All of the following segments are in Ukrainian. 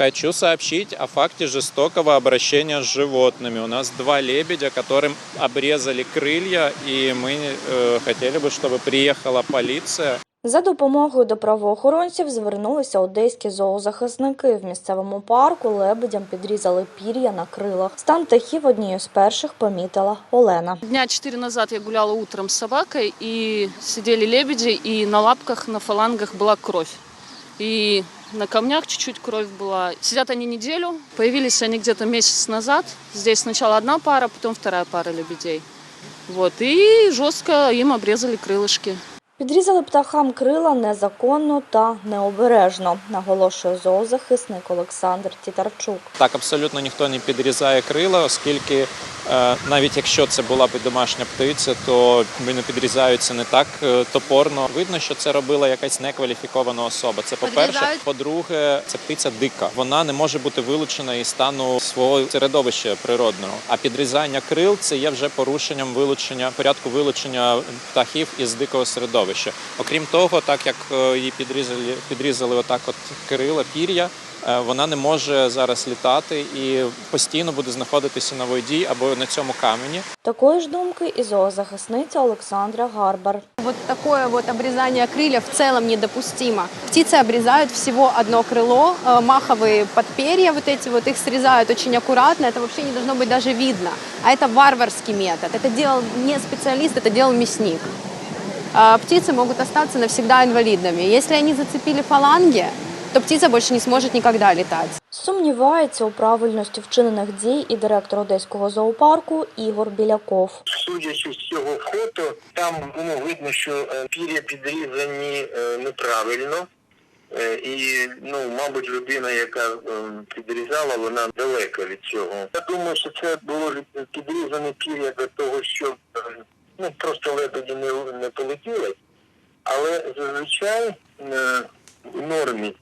Хочу сообщить о факте жестокого обращения с животными. У нас два лебедя, которым обрезали крылья, и мы э, хотели бы, чтобы приехала полиция. За допомогою до правоохоронців звернулися одеські зоозахисники. В місцевому парку лебедям підрізали пір'я на крилах. Стан птахів однією з перших помітила Олена. Дня четыре назад я гуляла утром с собакой, и сидели лебеди, и на лапках, на фалангах была кровь. И на камнях чуть-чуть кровь была. Сидят они неделю. Появились они где-то месяц назад. Здесь сначала одна пара, потом вторая пара лебедей. Вот. И жестко им обрезали крылышки. Підрізали птахам крила незаконно та необережно, наголошує зоозахисник Олександр Тітарчук. Так абсолютно ніхто не підрізає крила, оскільки е, навіть якщо це була б домашня птиця, то вони підрізаються не так е, топорно. Видно, що це робила якась некваліфікована особа. Це по-перше. По-друге, це птиця дика. Вона не може бути вилучена із стану свого середовища природного. А підрізання крил це є вже порушенням вилучення порядку вилучення птахів із дикого середовища. Окрім того, так як е, її підрізали, підрізали отак, от крила, пір'я. Е, Вона не може зараз літати і постійно буде знаходитися на воді або на цьому камені. Такої ж думки і зоозахисниця Олександра Гарбар. Вот такое вот обрезание крыльев в целом недопустимо. Птицы обрезают всего одно крыло, э, маховые подперья вот эти вот, их срезают очень аккуратно, это вообще не должно быть даже видно. А это варварский метод, это делал не специалист, это делал мясник. А Птицы могут остаться навсегда инвалидами. Если они зацепили фаланги, то птица больше не сможет никогда летать. Сумнівається у правильності вчинених дій і директор одеського зоопарку Ігор Біляков. Судячи з цього фото, там ну, видно, що е, пір'я підрізані е, неправильно. Е, І, ну, мабуть, людина, яка підрізала, вона далека від цього. Я думаю, що це було підрізане пір'я для того, щоб ну, просто лебеді не, не полетіли. Але зазвичай в нормі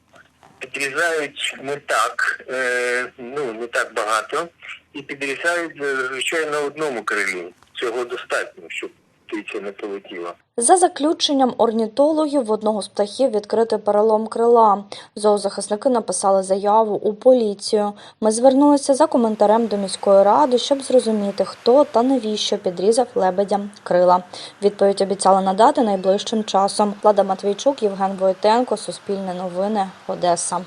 підрізають не так, е, ну не так багато, і підрізають е, зазвичай на одному крилі. Цього достатньо, щоб птиця не полетіла. За заключенням орнітологів, в одного з птахів відкритий перелом крила. Зоозахисники написали заяву у поліцію. Ми звернулися за коментарем до міської ради, щоб зрозуміти, хто та навіщо підрізав лебедям крила. Відповідь обіцяли надати найближчим часом. Влада Матвійчук, Євген Войтенко, Суспільне новини, Одеса.